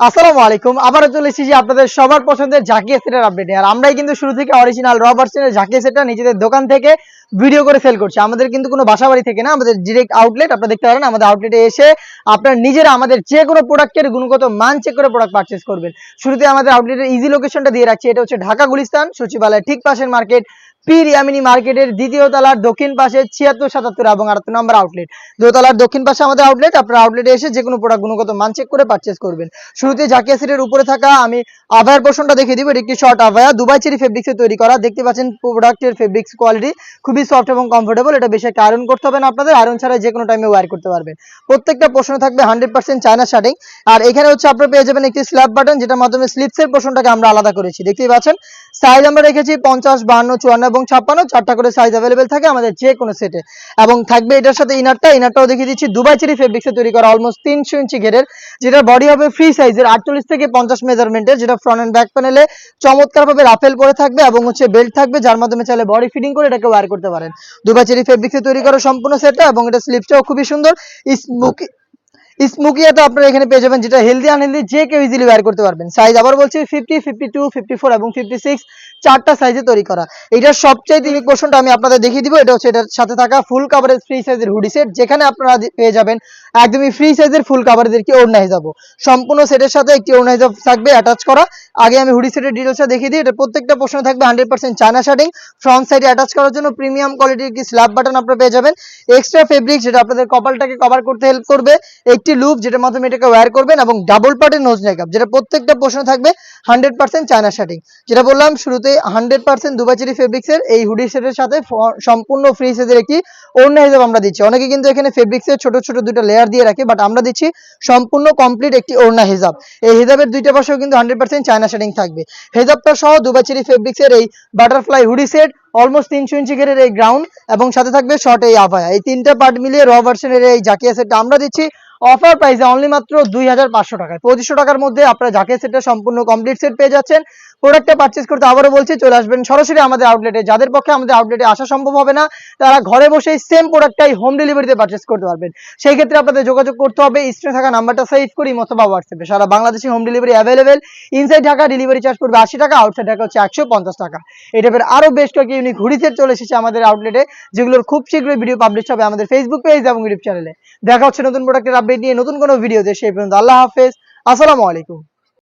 আসসালামু আলাইকুম। আবারও চলে এসেছি আপনাদের সবার পছন্দের জাকিয়া সেটের আপডেট আর আমরাই কিন্তু শুরু থেকে অরিজিনাল র ভার্সনের জাকিয়া সেটটা নিজেদের দোকান থেকে ভিডিও করে সেল করছি। আমাদের কিন্তু কোনো বাসা বাড়ি থেকে না, আমাদের ডিরেক্ট আউটলেট আপনারা দেখতে পারেন, আমাদের আউটলেটে এসে আপনার নিজেরা আমাদের যে কোনো প্রোডাক্টের গুণগত মান চেক করে প্রোডাক্ট পারচেস করবেন। শুরুতে আমাদের আউটলেটের ইজি লোকেশনটা দিয়ে রাখছি, এটা হচ্ছে ঢাকা গুলিস্তান, সচিবালয়ের ঠিক পাশের মার্কেট পীর ইয়ামিনী মার্কেটের দ্বিতীয় তলার দক্ষিণ পাশে ছিয়াত্তর, সাতাত্তর এবং আটাত্তর নম্বর আউটলেট দোতলার দক্ষিণ পাশে আমাদের আউটলেট আপনার আউটলেটে এসে যে কোনো প্রোডাক্ট গুণগত মান চেক করে পারচেস করবেন। শুরুতে জাকিয়া সেটের উপরে থাকা আমি আভায়ার পোর্শনটা দেখিয়ে দিব, এটি একটি শর্ট আভায়া। দুবাই চেরি ফেব্রিক্সে তৈরি করা। দেখতে পাচ্ছেন প্রোডাক্টের ফেব্রিক্স কোয়ালিটি খুবই সফট এবং কমফোর্টেবল এটা বেশি একটা আয়রন করতে হবে না আপনাদের আয়রন ছাড়া যে কোনো টাইমে ওয়্যার করতে পারবেন। প্রত্যেকটা পোর্শনে থাকবে হান্ড্রেড পার্সেন্ট চায়না শার্টিং আর এখানে হচ্ছে আপনারা পেয়ে যাবেন একটি স্ল্যাব বাটন যেটার মাধ্যমে স্লিপসের পোর্শনটাকে আমরা আলাদা করেছি। দেখতেই পাচ্ছেন? সাইজ আমরা রেখেছি পঞ্চাশ, বাহান্ন, চুয়ান্ন এবং ছাপ্পান্ন, চারটা করে সাইজ অ্যাভেলেবেল থাকে আমাদের যে কোনো সেটে এবং থাকবে এটার সাথে ইনারটা ইনারটাও দেখিয়ে দিচ্ছি। দুবাই চেরি ফেব্রিক্সে তৈরি করা অলমোস্ট তিনশো ইঞ্চি ঘেরের, যেটার বডি হবে ফ্রি সাইজের আটচল্লিশ থেকে পঞ্চাশ মেজারমেন্টের যেটা ফ্রন্ট অ্যান্ড ব্যাক প্যানেলে চমৎকারভাবে রাফেল করে থাকবে এবং হচ্ছে বেল্ট থাকবে, যার মাধ্যমে চাইলে বডি ফিটিং করে এটাকে ওয়ার করতে পারেন। দুবাই চেরি ফেব্রিক্সে তৈরি করা সম্পূর্ণ সেটটা এবং এটা স্লিপসটাও খুবই সুন্দর। স্মুকি স্মুকিয়াটা আপনারা এখানে পেয়ে যাবেন, যেটা হেলদি আনহেলদি যে কেউ ইজিলি ওয়্যার করতে পারবেন। সাইজ আবার বলছি fifty fifty two fifty four এবং ফিফটি সিক্স চারটা সাইজে তৈরি করা। এটার সবচেয়ে ইউনিক পোর্শনটা আমি আপনাদের দেখিয়ে দিব, এটা হচ্ছে এটার সাথে থাকা ফুল কাভারেজ ফ্রি সাইজের হুডি সেট যেখানে আপনারা পেয়ে যাবেন একদমই ফ্রি সাইজের ফুল কাভারেজের কি ওড়না হিসাবও সম্পূর্ণ সেটের সাথে একটি ওড়না হিসাব থাকবে অ্যাটাচ করা। আগে আমি হুডি সেটের ডিটেলসটা দেখিয়ে দিই, এটা প্রত্যেকটা পোর্শনে থাকবে hundred percent China shirting front সাইডে অ্যাটাচ করার জন্য প্রিমিয়াম কোয়ালিটির কি স্ল্যাব বাটন আপনারা পেয়ে যাবেন। এক্সট্রা ফেব্রিক যেটা আপনাদের কপালটাকে কভার করতে হেল্প করবে একটি লুপ যেটার মাধ্যমে এটাকে ওয়্যার করবেন এবং ডাবল পার্টের নোজ মেকআপ যেটা প্রত্যেকটা পোর্শনে থাকবে হান্ড্রেড পার্সেন্ট চায়না শার্টিং যেটা বললাম, শুরুতে হান্ড্রেড পার্সেন্ট দুবাচেরি ফেব্রিক্সের এই হুডি সেটের সাথে সম্পূর্ণ ফ্রি সাইজের একটি ওড়না হিসেবে আমরা দিচ্ছি। অনেকে কিন্তু এখানে ফেব্রিক্সের ছোট ছোট দুটো লেয়ার দিয়ে রাখে বাট আমরা দিচ্ছি সম্পূর্ণ কমপ্লিট একটি ওড়না হিসাব এই হিজাবের দুইটা পাশেও কিন্তু হান্ড্রেড পার্সেন্ট চায়না শার্টিং থাকবে। হেজাবটা সহ দুবাচেরি ফেব্রিক্সের এই বাটারফ্লাই হুডি সেট অলমোস্ট তিনশো ইঞ্চি ঘেরের এই গ্রাউন্ড এবং সাথে থাকবে শর্ট এই আভায়া। এই তিনটা পার্ট মিলিয়ে র ভার্সনের এই জাকিয়া সেটটা আমরা দিচ্ছি। অফার প্রাইসে অনলি মাত্র দুই হাজার পাঁচশো টাকায়। পঁচিশশো টাকার মধ্যে আপনারা জাকিয়া সেটটা সম্পূর্ণ কমপ্লিট সেট পেয়ে যাচ্ছেন প্রোডাক্টটা পারচেস করতে আবারও বলছি, চলে আসবেন সরাসরি আমাদের আউটলেটে যাদের পক্ষে আমাদের আউটলেটে আসা সম্ভব হবে না, তারা ঘরে বসেই সেম প্রোডাক্টটাই হোম ডেলিভারিতে পারচেস করতে পারবেন। সেই ক্ষেত্রে আপনাদের যোগাযোগ করতে হবে, স্ক্রিনে থাকা নাম্বারটা সেভ করি অথবা হোয়াটসঅ্যাপে সারা বাংলাদেশে home delivery available inside Dhaka delivery charge পড়বে আশি টাকা আউটসাইড ঢাকা হচ্ছে একশো পঞ্চাশ টাকা। এই টাইপের আরও বেশ কয়েকটি ইউনিক হুডি সেট চলে এসেছে আমাদের আউটলেটে যেগুলোর খুব শীঘ্রই ভিডিও পাবলিশ হবে আমাদের ফেসবুক পেজ এবং ইউটিউব চ্যানেলে দেখা হচ্ছে নতুন প্রোডাক্টের আপডেট নিয়ে নতুন কোনো ভিডিওতে সেই পর্যন্ত আল্লাহ হাফেজ। আসসালামু আলাইকুম।